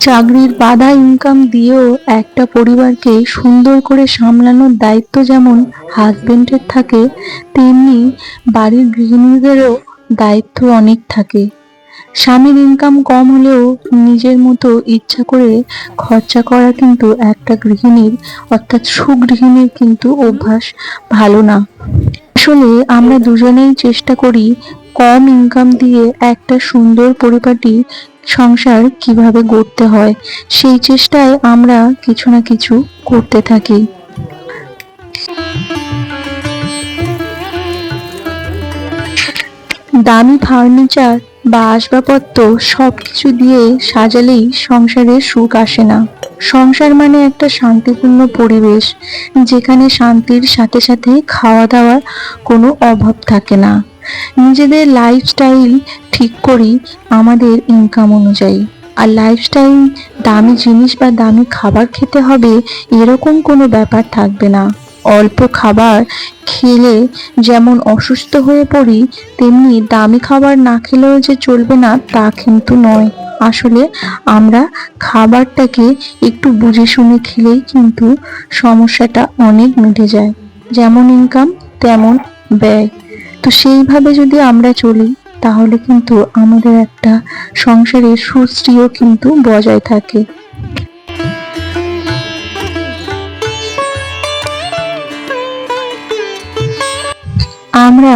চাকরির বাধা ইনকাম দিয়েও একটা পরিবারকে সুন্দর করে সামলানোর দায়িত্ব যেমন হাজবেন্ডের থাকে, তেমনি বাড়ির গৃহিণীদেরও দায়িত্ব অনেক থাকে। স্বামীর ইনকাম কম হলেও নিজের মতো ইচ্ছা করে খরচা করা কিন্তু একটা গৃহিণীর, অর্থাৎ সুগৃহিণীর কিন্তু অভ্যাস ভালো না। আসলে আমরা দুজনেই চেষ্টা করি কম ইনকাম দিয়ে একটা সুন্দর পরিপাটি সংসার কীভাবে গড়তে হয়, সেই চেষ্টায় আমরা কিছু না কিছু করতে থাকি। দামি ফার্নিচার বা আসবাবপত্র সবকিছু দিয়ে সাজালেই সংসারের সুখ আসে না। সংসার মানে একটা শান্তিপূর্ণ পরিবেশ, যেখানে শান্তির সাথে সাথে খাওয়া দাওয়ার কোনো অভাব থাকে না। নিজেদের লাইফস্টাইল ঠিক করি আমাদের ইনকাম অনুযায়ী। আর লাইফস্টাইল দামি জিনিস বা দামি খাবার খেতে হবে এরকম কোনো ব্যাপার থাকবে না। অল্প খাবার খেলে যেমন অসুস্থ হয়ে পড়ি, তেমনি দামি খাবার না খেলেও যে চলবে না, তা কিন্তু নয়। আসলে আমরা খাবারটাকে একটু বুঝে শুনে খেলেই কিন্তু সমস্যাটা অনেক মিটে যায়। যেমন ইনকাম তেমন ব্যয়। তো সেইভাবে যদি আমরা চলি, তাহলে কিন্তু আমাদের একটা সংসারের সুশ্রীও কিন্তু বজায় থাকে। আমরা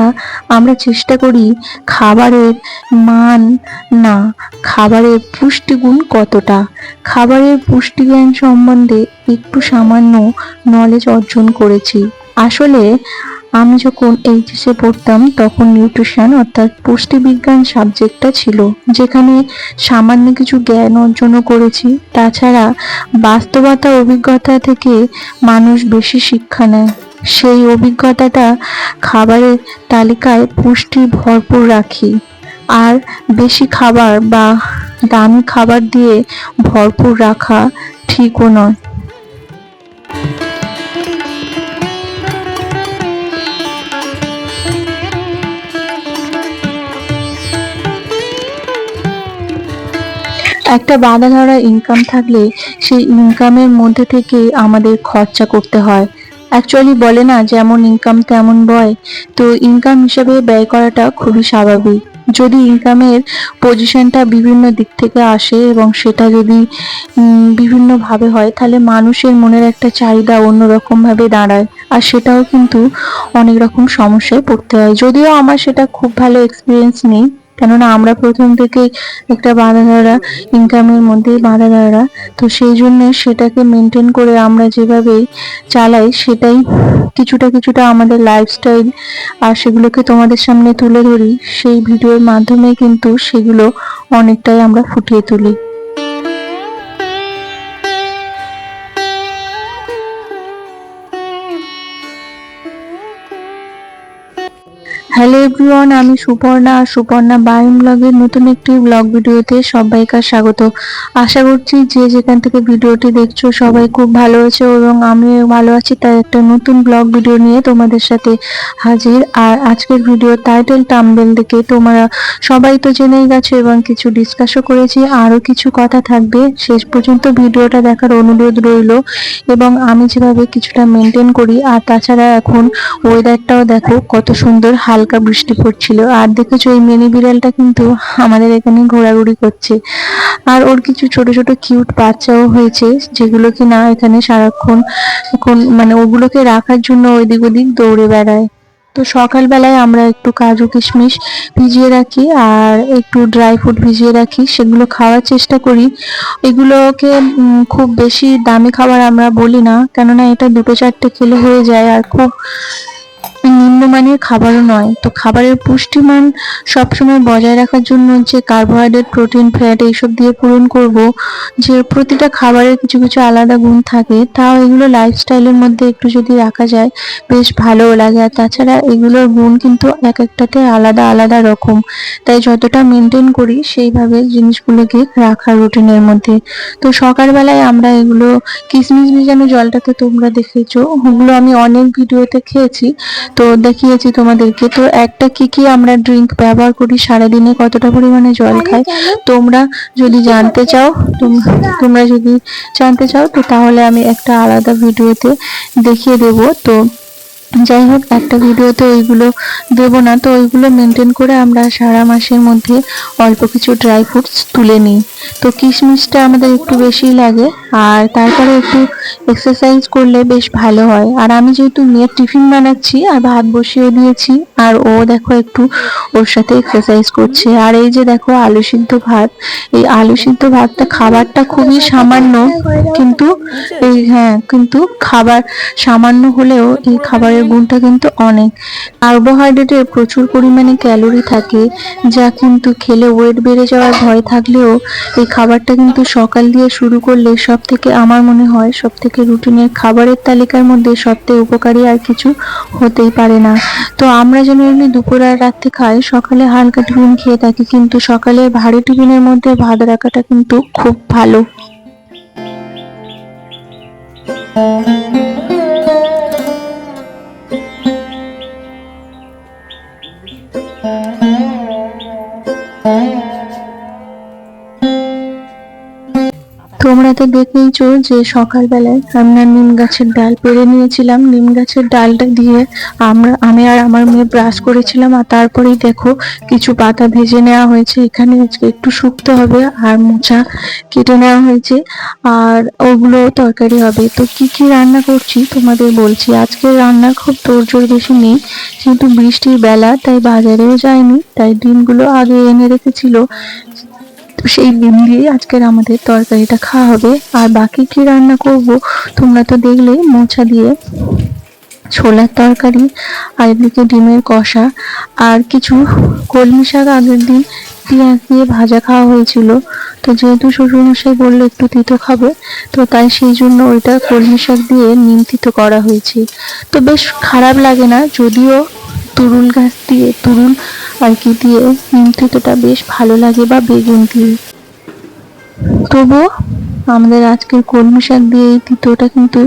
আমরা চেষ্টা করি খাবারের মান না, খাবারের পুষ্টিগুণ কতটা? খাবারের পুষ্টিজ্ঞান সম্বন্ধে একটু সামান্য নলেজ অর্জন করেছি। আসলে আমি যখন এইচএসে পড়তাম, তখন নিউট্রিশন অর্থাৎ পুষ্টিবিজ্ঞান সাবজেক্টটা ছিল, যেখানে সামান্য কিছু জ্ঞান অর্জনও করেছি। তাছাড়া বাস্তবতা অভিজ্ঞতা থেকে মানুষ বেশি শিক্ষা নেয়। সেই অভিজ্ঞতাটা খাবারের তালিকায় পুষ্টি ভরপুর রাখি। আর বেশি খাবার বা দামি খাবার দিয়ে ভরপুর রাখা ঠিকও নয়। একটা বাঁধা ধরা ইনকাম থাকলে সেই ইনকামের মধ্যে থেকে আমাদের খরচা করতে হয়। অ্যাকচুয়ালি বলে না যেমন ইনকাম তেমন বয়। তো ইনকাম হিসেবে ব্যয় করাটা খুবই স্বাভাবিক। যদি ইনকামের পজিশনটা বিভিন্ন দিক থেকে আসে এবং সেটা যদি বিভিন্নভাবে হয়, তাহলে মানুষের মনের একটা চাহিদা অন্যরকমভাবে দাঁড়ায়। আর সেটাও কিন্তু অনেক রকম সমস্যায় পড়তে হয়। যদিও আমার সেটা খুব ভালো এক্সপিরিয়েন্স নেই। কেননা আমরা প্রথম থেকে একটা বাঁধা ধরা ইনকামের মধ্যেই বাঁধা ধরা তো সেই জন্য সেটাকে মেনটেন করে আমরা যেভাবে চালাই সেটাই কিছুটা কিছুটা আমাদের লাইফস্টাইল আর সেগুলোকে তোমাদের সামনে তুলে ধরি, সেই ভিডিওর মাধ্যমে কিন্তু সেগুলো অনেকটাই আমরা ফুটিয়ে তুলি। এভরিওয়ান আমি সুপর্ণা আর সুপর্ণা বাইম ব্লগের নতুন একটি ব্লগ ভিডিওতে সবাইকে স্বাগত। আশা করছি যে যেখান থেকে ভিডিওটি দেখছ সবাই খুব ভালো আছে এবং আমিও ভালো আছি, তাই একটা নতুন ব্লগ ভিডিও নিয়ে তোমাদের সাথে হাজির। আর আজকের ভিডিও টাইটেল টাম্বেল দেখে তোমরা সবাই তো জেনেই গেছো এবং কিছু ডিসকাসও করেছি, আরও কিছু কথা থাকবে। শেষ পর্যন্ত ভিডিওটা দেখার অনুরোধ রইল এবং আমি যেভাবে কিছুটা মেনটেন করি, আর তাছাড়া এখন ওয়েদারটাও দেখো কত সুন্দর, হালকা বৃষ্টি পড়ছিল। আর দেখেছ, এই মিনি বিড়ালটা কিন্তু আমাদের এখানে ঘোরাঘুরি করছে। আর ওর কিছু ছোট ছোট কিউট বাচ্চাও হয়েছে, যেগুলো কি না এখানে সারাক্ষণ এখন মানে ওগুলোকে রাখার জন্য ওইদিক ওদিক দৌড়ে বেড়ায়। তো সকালবেলায় আমরা একটু কাজু কিশমিশ ভিজিয়ে রাখি আর একটু ড্রাই ফ্রুট ভিজিয়ে রাখি, সেগুলো খাওয়ার চেষ্টা করি। এগুলোকে খুব বেশি দামি খাবার আমরা বলি না, কেননা এটা দুটো চারটে খেলে হয়ে যায় আর খুব নিম্নমানের খাবারও নয়। তো খাবারের পুষ্টিমান সবসময় বজায় রাখার জন্য যে কার্বোহাইড্রেট প্রোটিন ফ্যাট এইসব দিয়ে পূরণ করব, যে প্রতিটা খাবারের কিছু কিছু আলাদা গুণ থাকে, তাও এগুলো লাইফস্টাইলের মধ্যে একটু যদি রাখা যায়, বেশ ভালোও লাগে। আর তাছাড়া এগুলোর গুণ কিন্তু এক একটাতে আলাদা আলাদা রকম। তাই যতটা মেনটেন করি, সেইভাবে জিনিসগুলোকে রাখা রুটিনের মধ্যে। তো সকালবেলায় আমরা এগুলো কিশমিশ ভিজানো জলটাকে তোমরা দেখেছ, ওগুলো আমি অনেক ভিডিওতে খেয়েছি। তো দেখিয়েছি তোমাদেরকে। তো একটা কি কি আমরা ড্রিঙ্ক ব্যবহার করি? সারাদিনে কতটা পরিমাণে জল খাই? তোমরা যদি জানতে চাও তোমরা যদি জানতে চাও তো তাহলে আমি একটা আলাদা ভিডিওতে দেখিয়ে দেবো। তো যাই হোক, একটা ভিডিওতে ওইগুলো দেবো না। তো ওইগুলো মেনটেন করে আমরা সারা মাসের মধ্যে অল্প কিছু ড্রাই ফ্রুটস তুলে নিই। তো কিশমিশটা আমাদের একটু বেশি লাগে, আর তারপরে একটু এক্সারসাইজ করলে বেশ ভালো হয়। আর আমি যেহেতু মেয়ের টিফিন বানাচ্ছি, আর ভাত বসিয়ে দিয়েছি, আর ও দেখো একটু ওর সাথে এক্সারসাইজ করছে। আর এই যে দেখো আলু সিদ্ধ ভাত, এই আলু সিদ্ধ ভাতটা খাবারটা খুবই সামান্য, কিন্তু এই হ্যাঁ কিন্তু খাবার সামান্য হলেও এই খাবারের গুণটা কিন্তু অনেক। কার্বোহাইড্রেটের প্রচুর পরিমাণে ক্যালোরি থাকে, যা কিন্তু খেলে ওয়েট বেড়ে যাওয়ার ভয় থাকলেও এই খাবারটা কিন্তু সকাল দিয়ে শুরু করলে সব থেকে আমার মনে হয় সব থেকে রুটিনের খাবারের তালিকার মধ্যে সব থেকে উপকারী আর কিছু হতেই পারে না। তো আমরা যেন এমনি দুপুর আর রাত্রে খাই, সকালে হালকা টিফিন খেয়ে থাকি, কিন্তু সকালে ভারী টিফিনের মধ্যে ভাত রাখাটা কিন্তু খুব ভালো। তোমরা তো দেখেইছো যে সকালবেলায় আমরা নিম গাছের ডাল পেরে নিয়েছিলাম। নিম গাছের ডালটা দিয়ে আমরা, আমি আর আমার মেয়ে ব্রাশ করেছিলাম আর তারপরেই দেখো কিছু পাতা ভেজে নেওয়া হয়েছে। এখানে আজকে একটু শুকতে হবে আর মোচা কেটে নেওয়া হয়েছে আর ওগুলো তরকারি হবে। তো কি কি রান্না করছি তোমাদের বলছি। আজকে রান্নার খুব তোড়জোড় বেশি নেই কিন্তু বৃষ্টির বেলা, তাই বাজারেও যায়নি তাই ডিমগুলো আগে এনে রেখেছিল। তো সেই ডিম দিয়ে আজকের আমাদের তরকারিটা খাওয়া হবে। আর বাকি কি রান্না করব, তোমরা তো দেখলেই মোচা দিয়ে ছোলার তরকারি আর এদিকে ডিমের কষা। আর কিছু কলমি শাক আগের দিন পেঁয়াজ দিয়ে ভাজা খাওয়া হয়েছিল। তো যেহেতু শ্বশুরমশাই বলল একটু তিতো খাবে, তো তাই সেই জন্য ওইটা কলমি শাক দিয়ে নিম তিতো করা হয়েছে। তো বেশ খারাপ লাগে না, যদিও তুরুল গাছ দিয়ে তুরুল আর কি দিয়ে নিম তিতোটা বেশ ভালো লাগে বা বেগুন দিয়ে। তবুও আমাদের আজকের কলমি শাক দিয়ে এই তিতোটা কিন্তু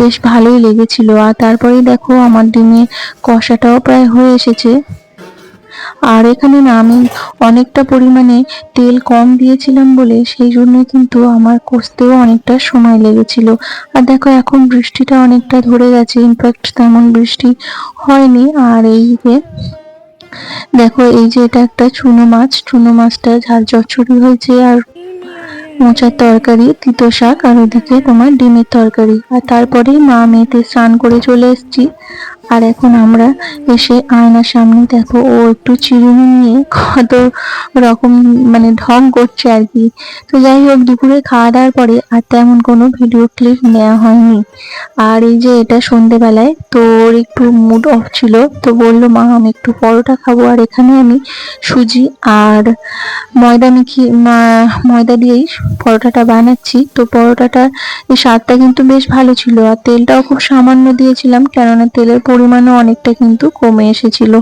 বেশ ভালোই লেগেছিল। আর তারপরেই দেখো আমার ডিমে কষাটাও প্রায় হয়ে এসেছে। আর এখানে না আমি অনেকটা পরিমাণে তেল কম দিয়েছিলাম বলে সেই জন্যই কিন্তু আমার কষতেও অনেকটা সময় লেগেছিল। আর দেখো এখন বৃষ্টিটা অনেকটা ধরে গেছে। ইনফ্যাক্ট তেমন বৃষ্টি হয়নি। আর এই যে দেখো, এই যে এটা একটা চুনো মাছ। চুনো মাছটা ঝাল চচ্চড়ি হয়েছে আর মোচার তরকারি, তিতো শাক, আর ওদিকে তোমার ডিমের তরকারি। আর তারপরেই মা মেয়েতে স্নান করে চলে এসেছি। আর এখন আমরা এসে আয়নার সামনে দেখো, ও একটু চিরুনি নিয়ে কত রকম মানে ঢং করছে আর কি। তো যাই হোক, দুপুরে খাওয়া দাওয়ার পরে আর তেমন কোনো ভিডিও ক্লিপ নেওয়া হয়নি। আর এই যে এটা সন্ধেবেলায়, তো ওর একটু মুড অফ ছিল, তো বলল, মা, আমি একটু পরোটা খাব। আর এখানে আমি সুজি আর ময়দা মেখে ময়দা দিয়েই পরোটাটা বানাচ্ছি। তো পরোটাটা এই স্বাদটা কিন্তু বেশ ভালো ছিল, আর তেলটাও খুব সামান্য দিয়েছিলাম, কেননা তেলের পরিমাণও অনেকটা কিন্তু কমে এসেছিল।